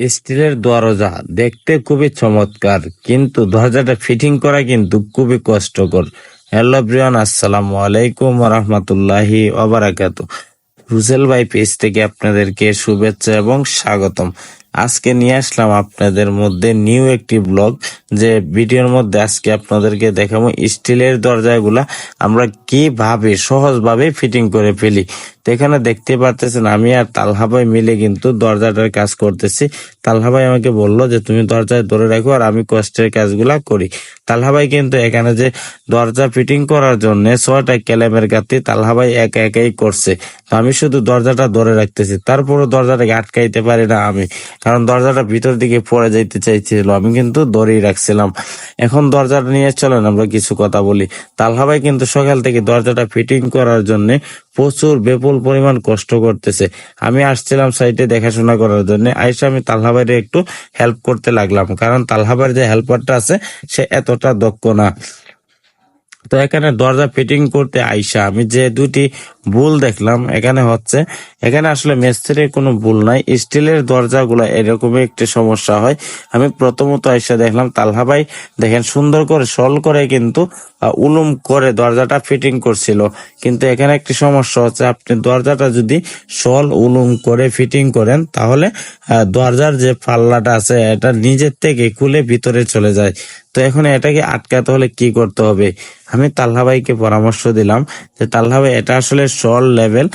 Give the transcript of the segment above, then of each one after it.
স্টিলের দরজা দেখতে খুবই চমৎকার, কিন্তু দরজাটা ফিটিং করা কিন্তু খুবই কষ্টকর। হ্যালো ব্রিয়ান আসসালামু আলাইকুম রহমতুল্লাহি ওবারাকাত। রুজেল ভাই পেজ থেকে আপনাদেরকে শুভেচ্ছা এবং স্বাগতম। আজকে নিয়ে আসলাম আপনাদের মধ্যে নিউ একটি ব্লগ, যে ভিডিওর মধ্যে আজকে আপনাদেরকে দেখাবো স্টিলের দরজাগুলা আমরা কীভাবে সহজভাবে ফিটিং করে ফেলি। এখানে দেখতে পারতেছেন, আমি আর তালহা ভাই মিলে কিন্তু দরজাটার কাজ করতেছি। তালহা ভাই আমাকে বলল যে, তুমি দরজায় ধরে রাখো আর আমি কষ্টের কাজগুলা করি। তালহা ভাই কিন্তু এখানে যে দরজা ফিটিং করার জন্য ছয়টা ক্যালেমের গাতি তালহা ভাই একা একাই করছে। আমি শুধু দরজাটা ধরে রাখতেছি, তারপরও দরজাটাকে আটকাইতে পারি না আমি, কারণ দরজাটা ভিতর দিকে পড়ে যাইতে চাইছিল, আমি কিন্তু ধরেই রাখছিলাম। এখন দরজাটা নিয়ে চলেন, আমরা কিছু কথা বলি। তালহা ভাই কিন্তু সকাল থেকে দরজাটা ফিটিং করার জন্য প্রচুর বিপুল পরিমাণ কষ্ট করতেছে। আমি আসছিলাম সাইটে দেখাশোনা করার জন্য। আইসা আমি তালহাবাইরে একটু হেল্প করতে লাগলাম। কারণ তালহা ভাইয়ের যে হেল্পারটা আছে, সে এতটা দক্ষ না। তো এখানে দরজা ফিটিং করতে আইসা আমি যে দুটি ভুল দেখলাম। এখানে হচ্ছে, এখানে আসলে মিস্ত্রির কোনো ভুল নাই। স্টিলের দরজাগুলো এরকমই একটি সমস্যা হয়। আমি প্রথমত আইসা দেখলাম, তালহা ভাই দেখেন সুন্দর করে সল করে কিন্তু উলুম করে দরজাটা ফিটিং করছিল। কিন্তু এখানে একটি সমস্যা হচ্ছে, আপনি দরজাটা যদি সল উলুম করে ফিটিং করেন, তাহলে দরজার যে পাল্লাটা আছে, এটা নিজের থেকে খুলে ভিতরে চলে যায়। তো এখন এটাকে আটকাতে হলে কি করতে হবে? আমি তাল্লা ভাইকে পরামর্শ দিলাম যে তাল্লা ভাই, এটা আসলে সল লেভেল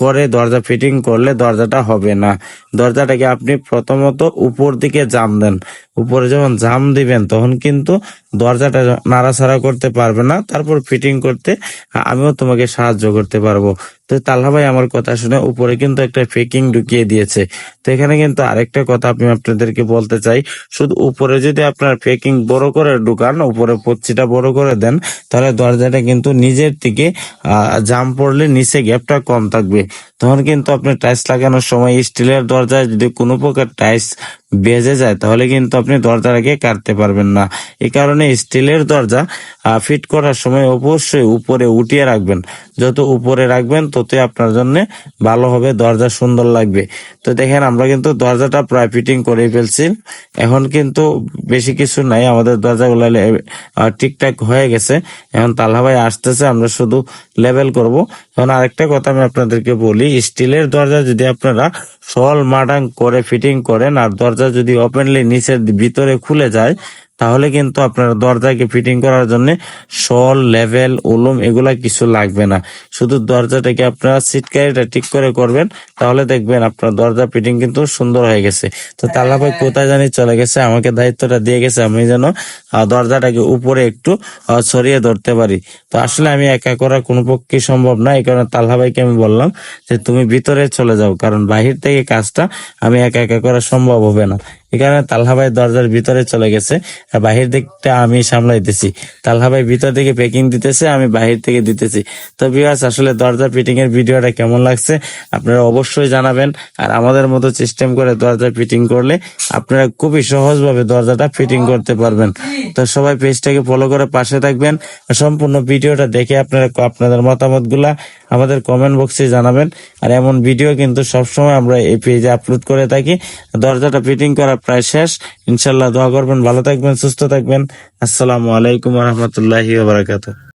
করে দরজা ফিটিং করলে দরজাটা হবে না। দরজাটাকে আপনি প্রথমত উপর দিকে জাম দেন। উপরে যখন জাম দিবেন, তখন কিন্তু দরজাটা নাড়াছাড়া করতে পারবে না। তারপর ফিটিং করতে আমিও তোমাকে সাহায্য করতে পারব। তো তাল্লা ভাই, আমার কথা শুনে উপরে কিন্তু একটা ফেকিং ঢুকিয়ে দিয়েছে। তো এখানে কিন্তু আরেকটা কথা আমি আপনাদেরকে বলতে চাই। শুধু উপরে যদি আপনার ফেকিং বড় করে ঢুকান, উপরে পচ্ছিটা বড় করে দেন, তাহলে দরজাটা কিন্তু নিজের থেকে জাম পড়লে নিচে গ্যাপটা কম থাকবে। তখন কিন্তু আপনি টাইলস লাগানোর সময় স্টিলের দরজায় যদি কোনো প্রকার টাইলস বেজে যায়, তাহলে কিন্তু আপনি দরজাটাকে কাটতে পারবেন না। এই কারণে স্টিলের দরজা ফিট করার সময় অবশ্যই উপরে উঠিয়ে রাখবেন। যত উপরে রাখবেন, ততই আপনার জন্য ভালো হবে, দরজা সুন্দর লাগবে। তো দেখেন, আমরা কিন্তু দরজাটা প্রায় ফিটিং করে ফেলছি। এখন কিন্তু বেশি কিছু নাই, আমাদের দরজাগুলো ঠিকঠাক হয়ে গেছে। এখন তাল্লা ভাই আসতেছে, আমরা শুধু লেভেল করব। এখন আরেকটা কথা আমি আপনাদেরকে বলি, স্টিলের দরজা যদি আপনারা সল মাডাং করে ফিটিং করেন, আর দরজা যদি ওপেনলি নিচের ভিতরে খুলে যায় তাহলে কিন্তু আপনার দরজাকে ফিটিং করার জন্য সল লেভেল উলুম এগুলা কিছু লাগবে না। শুধু দরজাটাকে আপনারা সিটকারিটা ঠিক করে করবেন, তাহলে দেখবেন আপনার দরজা ফিটিং কিন্তু সুন্দর হয়ে গেছে। তো তাল্লা ভাই কোথায় জানি চলে গেছে, আমাকে দায়িত্বটা দিয়ে গেছে, আমি যেন দরজাটাকে উপরে একটু ছড়িয়ে ধরতে পারি। তো আসলে আমি একা করা কোনো পক্ষে সম্ভব না, এই কারণে তাল্লা ভাইকে আমি বললাম যে তুমি ভিতরে চলে যাও, কারণ বাহির থেকে কাজটা আমি একা একা করা সম্ভব হবে না। কারণে তাল্হা ভাই দরজার ভিতরে চলে গেছে বাহির দিকটা আমি সামলাইতেছি। তালহা ভাই ভিতর থেকে প্যাকিং দিতেছে, আমি বাহির থেকে দিতেছি। তো বিয়াস আসলে দরজা ফিটিং এর ভিডিওটা কেমন লাগছে আপনারা অবশ্যই জানাবেন, আর আমাদের মতো সিস্টেম করে দরজা ফিটিং করলে আপনারা খুবই সহজভাবে দরজাটা ফিটিং করতে পারবেন। তো সবাই পেজটাকে ফলো করে পাশে থাকবেন সম্পূর্ণ ভিডিওটা দেখে আপনারা আপনাদের মতামতগুলা আমাদের কমেন্ট বক্সে জানাবেন। আর এমন ভিডিও কিন্তু সবসময় আমরা এই পেজে আপলোড করে থাকি। দরজাটা ফিটিং করা প্রায় শেষ। ইনশাল্লাহ দোয়া করবেন, ভালো থাকবেন, সুস্থ থাকবেন। আসসালামু আলাইকুম রহমতুল্লাহি বারাকাতুহ।